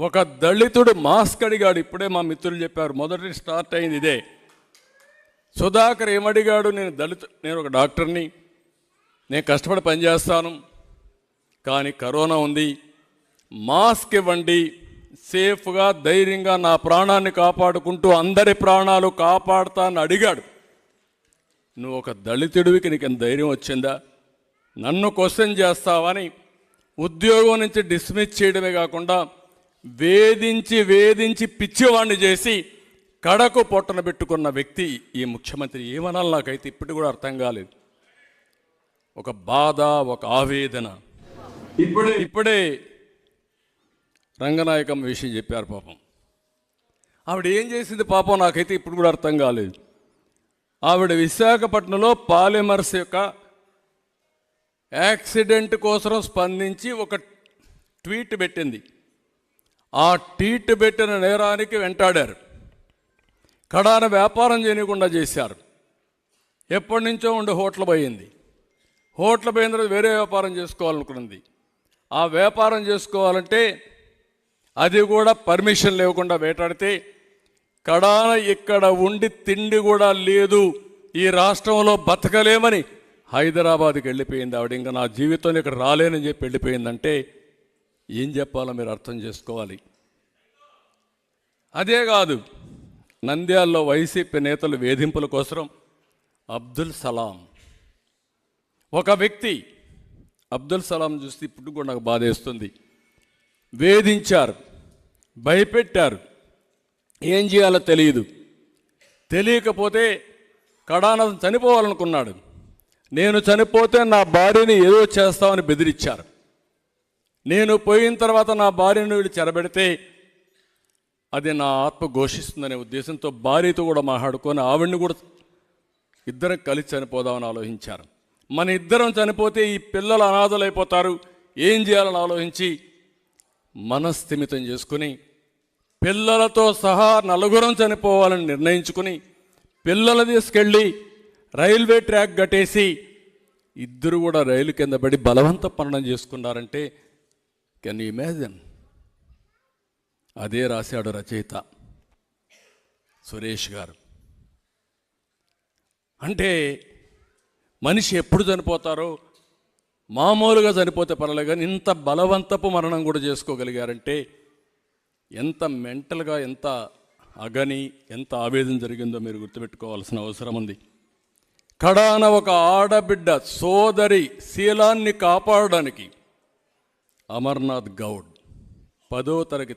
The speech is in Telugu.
ఒక దళితుడు మాస్క్ అడిగాడు. ఇప్పుడే మా మిత్రులు చెప్పారు మొదటి స్టార్ట్ అయింది ఇదే. సుధాకర్ ఏమడిగాడు నేను దళితు నేను ఒక డాక్టర్ని నేను కష్టపడి పనిచేస్తాను కానీ కరోనా ఉంది. మాస్క్ ఇవ్వండి సేఫ్గా ధైర్యంగా నా ప్రాణాన్ని కాపాడుకుంటూ అందరి ప్రాణాలు కాపాడుతానని అడిగాడు. నువ్వు ఒక దళితుడివికి నీకు ఎంత ధైర్యం వచ్చిందా? నన్ను క్వశ్చన్ చేస్తావని ఉద్యోగం నుంచి డిస్మిస్ చేయడమే కాకుండా వేధించి వేధించి పిచ్చివాణ్ణి చేసి కడకు పొట్టన పెట్టుకున్న వ్యక్తి ఈ ముఖ్యమంత్రి. ఏమనాలి నాకైతే ఇప్పుడు కూడా అర్థం కాలేదు. ఒక బాధ ఒక ఆవేదన. ఇప్పుడే ఇప్పుడే రంగనాయకమ్మ విషయం చెప్పారు పాపం. ఆవిడ ఏం చేసింది పాపం నాకైతే ఇప్పుడు కూడా అర్థం కాలేదు. ఆవిడ విశాఖపట్నంలో పాలిమర్స్ యొక్క యాక్సిడెంట్ కోసం స్పందించి ఒక ట్వీట్ పెట్టింది. ఆ టీట్ పెట్టిన నేరానికి వెంటాడారు. కడాన వ్యాపారం చేయకుండా చేశారు. ఎప్పటి నుంచో ఉండి హోటల్ పోయింది. హోటల్ పోయిన తర్వాత వేరే వ్యాపారం చేసుకోవాలనుకున్నది ఆ వ్యాపారం చేసుకోవాలంటే అది కూడా పర్మిషన్ లేకుండా వేటాడితే కడాన ఇక్కడ ఉండి తిండి కూడా లేదు. ఈ రాష్ట్రంలో బతకలేమని హైదరాబాద్కి వెళ్ళిపోయింది ఆవిడ. ఇంకా నా జీవితంలో ఇక్కడ రాలేనని చెప్పి వెళ్ళిపోయిందంటే ఏం చెప్పాలో మీరు అర్థం చేసుకోవాలి. అదే కాదు నంద్యాలలో వైసీపీ నేతలు వేధింపుల కోసం అబ్దుల్ సలాం. ఒక వ్యక్తి అబ్దుల్ సలాం చూస్తే ఇప్పుడు కూడా నాకు బాధేస్తుంది వేధించారు భయపెట్టారు. ఏం చేయాలో తెలియదు. తెలియకపోతే కడాన చనిపోవాలనుకున్నాడు. నేను చనిపోతే నా భార్యని ఏదో చేస్తామని బెదిరించారు. నేను పోయిన తర్వాత నా భార్యను వీళ్ళు చెరబెడితే అది నా ఆత్మ ఘోషిస్తుందనే ఉద్దేశంతో భార్యతో కూడా మాట్లాడుకొని ఆవిడ్ని కూడా ఇద్దరం కలిసి చనిపోదామని ఆలోచించారు. మన ఇద్దరం చనిపోతే ఈ పిల్లలు అనాథలైపోతారు. ఏం చేయాలని ఆలోచించి మనస్థిమితం చేసుకుని పిల్లలతో సహా నలుగురం చనిపోవాలని నిర్ణయించుకుని పిల్లలు తీసుకెళ్ళి రైల్వే ట్రాక్ కట్టేసి ఇద్దరు కూడా రైలు కింద పడి బలవంత పనడం చేసుకున్నారంటే కెన్ ఇమాజిన్ అదే రాశాడు రచయిత సురేష్ గారు. అంటే మనిషి ఎప్పుడు చనిపోతారో మామూలుగా చనిపోతే పర్వాలేదు కానీ ఇంత బలవంతపు మరణం కూడా చేసుకోగలిగారంటే ఎంత మెంటల్గా ఎంత అగని ఎంత ఆవేదన జరిగిందో మీరు గుర్తుపెట్టుకోవాల్సిన అవసరం ఉంది. కడాన ఒక ఆడబిడ్డ సోదరి శీలాన్ని కాపాడడానికి అమర్నాథ్ గౌడ్. పదో తరగతి.